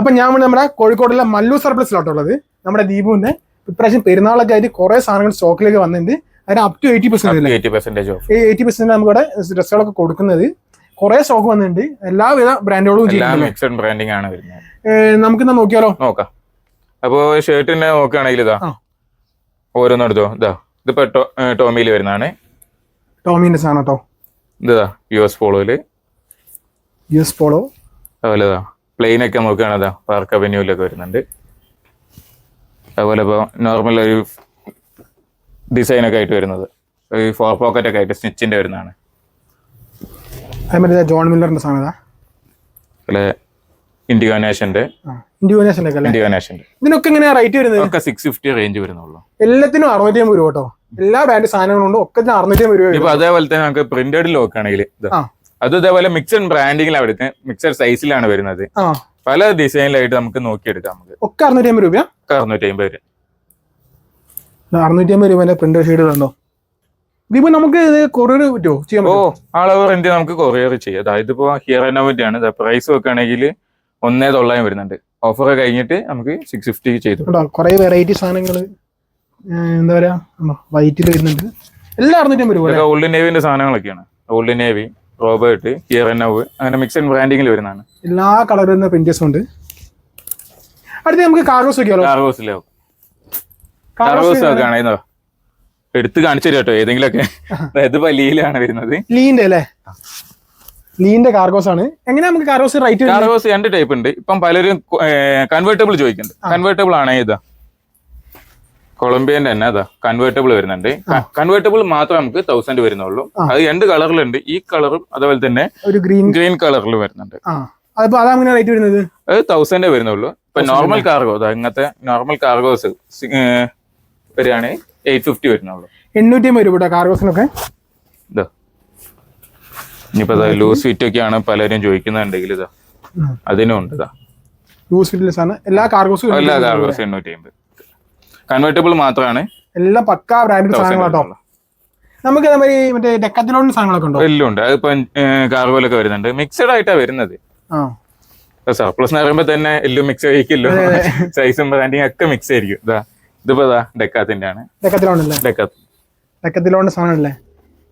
അപ്പൊ ഞാൻ നമ്മുടെ കോഴിക്കോടുള്ള മല്ലു സർപ്ലസിലോട്ടുള്ളത് നമ്മുടെ ദീപുവിന്റെ ഇപ്രാവശ്യം പെരുന്നാളൊക്കെ ആയിട്ട് കുറെ സാധനങ്ങൾ സ്റ്റോക്കിലേക്ക് വന്നിട്ടുണ്ട്. അതിന് up to eighty percent eighty percentage off eighty percent നമുക്ക് ഡ്രസ്സുകളൊക്കെ കൊടുക്കുന്നത്. കുറെ സ്റ്റോക്ക് വന്നിട്ടുണ്ട്. എല്ലാവിധ ബ്രാൻഡുകളും ബ്രാൻഡിംഗ് ആണ് നമുക്ക് നോക്കിയാലോ? നോക്കാം. അപ്പോ ഷർട്ടിന്റെ നോക്കുകയാണെങ്കിൽ ഇതാ. ഓരോന്നും എടുത്തോ. ഇതാ. ഇതിപ്പോ ടോമിയിൽ ടോമിയിൽ വരുന്നതാണ്. ടോമിന്റെ സാധനം കേട്ടോ. ഇതാ U S പോളോയിൽ. U S polo. അതുപോലെ പ്ലെയിൻ ഒക്കെ നോക്കുകയാണെങ്കിൽ പാർക്ക് അവന്യൂലൊക്കെ വരുന്നുണ്ട്. അതുപോലെ ഇപ്പോൾ നോർമൽ ഒരു ഡിസൈൻ ഒക്കെ ആയിട്ട് വരുന്നത്. ഒരു ഫോർ പോക്കറ്റ് ഒക്കെ ആയിട്ട് സ്റ്റിച്ചിന്റെ വരുന്നതാണ്. അതേമാതിരി ജോൺ മില്ലറിന്റെ സാധനം അതുപോലെ അല്ലേ? ഇൻഡിഗോനേഷന്റെ ഇതിനൊക്കെ എങ്ങനെയാ റേറ്റ് വരുന്നത്? ഒക്കെ സിക്സ് ഫിഫ്റ്റി റേഞ്ച് വരുന്നുള്ളൂ. എല്ലാത്തിനും അറുന്നൂറ്റി അമ്പത് രൂപ കേട്ടോ. എല്ലാ ബ്രാൻഡ് സാധനങ്ങളും ഉണ്ട് ഒക്കെ അറുന്നൂറ്റി അമ്പത് രൂപ ഇപ്പൊ അതേപോലെ തന്നെ നമുക്ക് പ്രിന്റഡ് നോക്കുകയാണെങ്കിൽ ആ. അത് ഇതേപോലെ മിക്സഡ് ബ്രാൻഡിങ്ങിലാണ് വരുന്നത്. മിക്സഡ് സൈസിലാണ് വരുന്നത്. പല ഡിസൈനിലായിട്ട് നമുക്ക് നോക്കിയെടുക്കാം നമുക്ക്. ഒക്കെ അറുന്നൂറ്റി അമ്പത് രൂപ അറുന്നൂറ്റി അമ്പത് രൂപ അറുന്നൂറ്റി അമ്പത് രൂപേന്റെ പ്രിന്റ് ഷെയ്ഡുകളുണ്ടോ ദീപു നമുക്ക് കൊറിയർ പറ്റുമോ? ചെയ്യാൻ ഓ ആൾ ഓവർ ഇന്ത്യ നമുക്ക് കൊറിയർ ചെയ്യാം. അതായത് ഇപ്പോൾ ഹിയർ ആൻഡ് ആണ്. പ്രൈസ് വെക്കുകയാണെങ്കിൽ ഒന്നേ തൊള്ളായിരം വരുന്നുണ്ട്. ഓഫർ കഴിഞ്ഞിട്ട് നമുക്ക് സിക്സ് ഫിഫ്റ്റി ചെയ്തു. കുറെ വെറൈറ്റി സാധനങ്ങൾ എന്താ പറയാ വൈറ്റിൽ വരുന്നുണ്ട്. എല്ലാം അറുന്നൂറ്റി അമ്പത് രൂപ ഓൾഡ് നേവിന്റെ സാധനങ്ങളൊക്കെയാണ്. Old navy Robert here and അങ്ങനെ മിക്സഡ് ബ്രാൻഡിങ്ങിൽ വരുന്നതാണ്. എല്ലാ കളറിൽ പ്രിന്റേഴ്സും ഉണ്ട് അടുത്ത് നമുക്ക് കാർഗോസ് നോക്കിയാലോ? കാർഗോസിലെ കാർഗോസ് ഒക്കെ എടുത്ത് കാണിച്ചു തരും കേട്ടോ ഏതെങ്കിലുമൊക്കെ. ലീലാണ് വരുന്നത്. ലീന്റെ അല്ലേ? ലീന്റെ കാർഗോസ് ആണ്. എങ്ങനെ നമുക്ക് കാർഗോസ് റൈറ്റ് കാർഗോസ് രണ്ട് ടൈപ്പ് ഉണ്ട്. ഇപ്പം പലരും കൺവേർട്ടബിൾ ചോദിക്കുന്നുണ്ട്. കൺവേർട്ടബിൾ ആണ് ഇതാ? കൊളംബിയന്റെ തന്നെ അതാ കൺവേർട്ടബിൾ വരുന്നുണ്ട്. കൺവേർട്ടബിൾ മാത്രം നമുക്ക് തൗസൻഡ് വരുന്നുള്ളൂ. അത് രണ്ട് കളറിലുണ്ട് ഈ കളറും അതുപോലെ തന്നെ ഒരു ഗ്രീൻ ഗ്രീൻ കളറിൽ വരുന്നുണ്ട്. റേറ്റ് വരുന്നത്? അത് തൗസൻഡേ വരുന്നുള്ളൂ. ഇപ്പൊ നോർമൽ കാർഗോ അതാ ഇങ്ങനത്തെ നോർമൽ കാർഗോസ് വരികയാണെങ്കിൽ എയ്റ്റ് ഫിഫ്റ്റി വരുന്നുള്ളൂ. എണ്ണൂറ്റി അമ്പത് രൂപ കാർഗോസിനൊക്കെ ഇതാ. ഇനിയിപ്പോ ലൂസ് ഫിറ്റ് ആണ് പലരും ചോദിക്കുന്നുണ്ടെങ്കിൽ ഇതാ. അതിനും ഉണ്ട് ഇതാ. ലൂസ് ഫിറ്റ്ലെസ് ആണ് എല്ലാ കാർഗോസും എല്ലാ കാർഗോസും എണ്ണൂറ്റി അമ്പത് കൺവേർട്ടബിൾ മാത്രമാണ് എല്ലാം പക്കാ ബ്രാൻഡ് സാധനങ്ങളാട്ടോ നമുക്ക് അതേമാതിരി മറ്റേ ഡെക്കത്തിലോൺ സാധനങ്ങളൊക്കെ ഉണ്ടോ? എല്ലാം ഉണ്ട് അതിപ്പോ കാർഗോലൊക്കെ വരുന്നുണ്ട്. മിക്സഡ് ആയിട്ടാ വരുന്നത്. സർപ്ലസ് എന്ന് പറയുമ്പോ തന്നെ എല്ലാം മിക്സ് ആയിരിക്കില്ലോ സൈസും ബ്രാൻഡിങ് ഒക്കെ മിക്സ് ആയിരിക്കും. ഇതാ ഇതിപ്പോ ഇതാ ഡെക്കാത്തിന്റെ ആണ് ഡെക്കത്തിലോൺ അല്ലേ? ഡെക്കാത്ത് ഡെക്കത്തിലോണിന്റെ സാധനമല്ലേ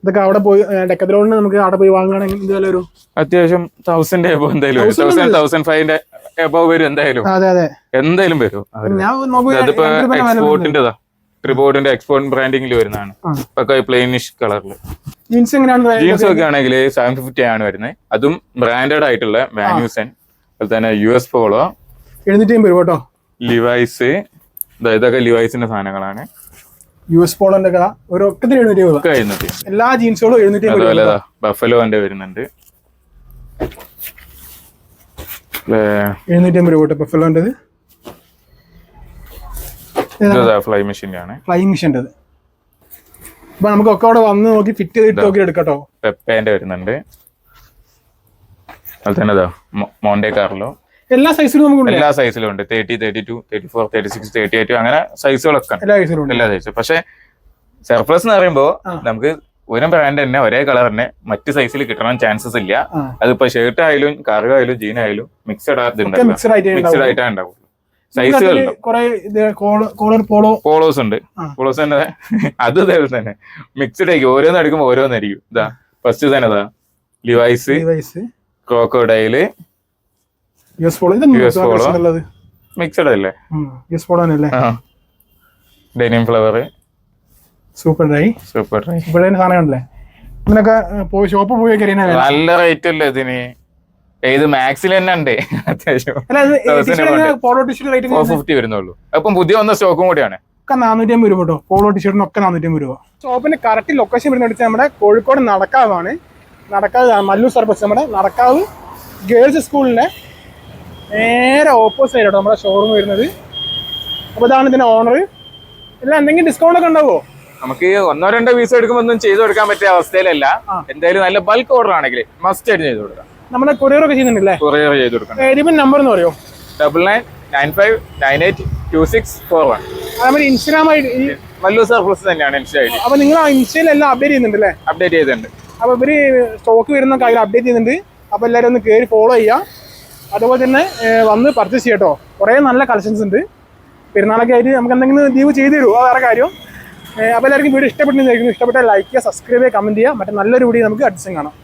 ഇതൊക്കെ അവിടെ പോയി ഡെക്കത്തിലോണിന് നമുക്ക് അവിടെ പോയി വാങ്ങുകയാണെങ്കിൽ ഇതുപോലെ ഒരു അത്യാവശ്യം തൗസൻഡ് എന്തായാലും തൗസൻഡ് തൗസൻഡ് ഫൈവിന്റെ എബോ വരും എന്തായാലും. അതെ അതെ. എന്തായാലും വരും അതിപ്പോ രണ്ട് രൂപയുടെ വില വരുന്നുണ്ട്. എക്സ്പോർട്ടിന്റെ ട്രിബോർഡിന്റെ എക്സ്പോർട്ട് ബ്രാൻഡിംഗിൽ വരുന്നതാണ്. ഇപ്പൊ പ്ലെയിനിഷ് കളറിൽ ജീൻസ് എങ്ങനെയാണ്? ജീൻസ് ഒക്കെ? ആണെങ്കിൽ സെവൻ ഫിഫ്റ്റി ആണ് വരുന്നത് അതും ബ്രാൻഡഡ് ആയിട്ടുള്ള വാന്യൂസൻ അതുപോലെ തന്നെ യു എസ് പോളോ എഴുന്നൂറ്റി അമ്പത് രൂപ കേട്ടോ. ലിവൈസ് ഇതൊക്കെ ലിവൈസിന്റെ സാധനങ്ങളാണ്. യു എസ് പോളോന്റെ കഥ ഒരു ഒക്കത്തിന് എഴുന്നൂറ്റി. എല്ലാ ജീൻസുകളും എഴുന്നൂറ്റി ബഫലോന്റെ വരുന്നുണ്ട്. എഴുന്നൂറ്റി അമ്പത് രൂപ കേട്ടോ. ബഫലോന്റേത് ഫ്ലൈ മെഷീന്റെ ആണ് ഫ്ലൈങ് മിഷന്റെ അപ്പൊ നമുക്ക് ഒക്കെ അവിടെ വന്ന് നോക്കി ഫിറ്റ് ചെയ്തിട്ട് നോക്കി എടുക്കട്ടോ പെപ്പേന്റെ വരുന്നുണ്ട്. അതുപോലെ തന്നെ മോണ്ടെ കാർലോ എല്ലാ സൈസിലും നമുക്ക് എല്ലാ സൈസിലും ഉണ്ട്. Thirty thirty two thirty four thirty six thirty eight അങ്ങനെ സൈസുകളൊക്കെ എല്ലാ സൈസിലും എല്ലാ സൈസും പക്ഷെ സർപ്ലസ് എന്ന് പറയുമ്പോ നമുക്ക് ഒരു ബ്രാൻഡ് തന്നെ ഒരേ കളർ തന്നെ മറ്റു സൈസിൽ കിട്ടണം ചാൻസസ് ഇല്ല. അതിപ്പോ ഷർട്ട് ആയാലും കാർഗോ ആയാലും ജീൻ ആയാലും മിക്സഡ് മിക്സഡ് ആയിട്ട് മിക്സഡ് ആയിട്ടാണ് പോളോ പോളോസ് ഉണ്ട്? പോളോസ് തന്നെ. അത് ഇതേപോലെ തന്നെ. മിക്സഡ് ആയിരിക്കും ഓരോന്ന് എടുക്കുമ്പോ ഓരോന്നായിരിക്കും ഇതാ ഫസ്റ്റ് തന്നെ ഇതാ. ലിവൈസ് ക്രോക്കോഡൈൽ മിക്സഡ് അല്ലേ denim S polo dry super dry super dry സാധനം ഉണ്ടല്ലേ ഇതിനൊക്കെ പോയി ഷോപ്പ് പോയി നല്ല റേറ്റ് അല്ലേ ഇതിന്? ഇത് മാക്സിൽ തന്നെ ഉണ്ട്. അത്യാവശ്യം. ഫിഫ്റ്റി വരുന്നുള്ളൂ. അപ്പം പുതിയ വന്ന സ്റ്റോക്കും കൂടിയാണ്. ഒക്കെ നാനൂറ്റി അമ്പത് രൂപ കേട്ടോ. പോളോ ടീഷർട്ടിന് ഒക്കെ നാനൂറ്റി അമ്പത് രൂപ ഷോപ്പിന്റെ കറക്റ്റ് ലൊക്കേഷൻ വരുന്നത് നമ്മുടെ കോഴിക്കോട് നടക്കാവാണ്. നടക്കാവ് മല്ലൂർ സർബസ് നമ്മുടെ നടക്കാവ് ഗേൾസ് സ്കൂളിന്റെ നേരെ ഓപ്പോസിറ്റ് ആയിട്ടോ നമ്മുടെ ഷോറൂം വരുന്നത്. അപ്പോൾ ഇതാണ് ഇതിന്റെ ഓണർ ഇല്ല എന്തെങ്കിലും ഡിസ്കൗണ്ട് ഒക്കെ ഉണ്ടാവോ? നമുക്ക് ഒന്നോ രണ്ടോ പീസ് എടുക്കുമ്പോൾ ഒന്നും ചെയ്തു കൊടുക്കാൻ പറ്റിയ അവസ്ഥയിലല്ല. എന്തായാലും നല്ല ബൾക്ക് ഓർഡർ ആണെങ്കിൽ മസ്റ്റ് ആയിട്ട് ചെയ്തു കൊടുക്കാം. നമ്മുടെ കൊറിയർ ഒക്കെ ചെയ്യുന്നുണ്ടല്ലേ? കൊറിയർ ചെയ്തു കൊടുക്കാം നമ്പർ എന്ന് പറയോ? Double nine nine five nine eight two six four one അതേമാതിരി Instagram I D Mallu surplus തന്നെയാണ് ഇൻസ്റ്റാഗ്രാം ഐ ഡി. അപ്പൊ നിങ്ങൾ ഇൻസ്റ്റയിലെല്ലാം ഇൻസ്റ്റയിൽ എല്ലാം അപ്ഡേറ്റ് ചെയ്യുന്നുണ്ടല്ലേ? അപ്ഡേറ്റ് ചെയ്തിട്ടുണ്ട്. അപ്പൊ ഇവർ സ്റ്റോക്ക് വരുന്ന കാര്യം അപ്ഡേറ്റ് ചെയ്യുന്നുണ്ട്. അപ്പൊ എല്ലാവരും ഒന്ന് കയറി ഫോളോ ചെയ്യാം. അതുപോലെ തന്നെ വന്ന് പർച്ചേസ് ചെയ്യട്ടോ. കുറെ നല്ല കളക്ഷൻസ് ഉണ്ട്. പെരുന്നാളൊക്കെ ആയിട്ട് നമുക്ക് എന്തെങ്കിലും ലീവ് ചെയ്തു തരുമോ വേറെ കാര്യം. അപ്പോൾ എല്ലാവർക്കും വീഡിയോ ഇഷ്ടപ്പെട്ടെന്ന് ഇഷ്ടപ്പെട്ട ലൈക്ക് ചെയ്യുക സബ്സ്ക്രൈബ് ചെയ്യുക കമന്റ് ചെയ്യുക. മറ്റേ നല്ലൊരു വീഡിയോ നമുക്ക് അഡ്ജസ്റ്റ് കാണാം.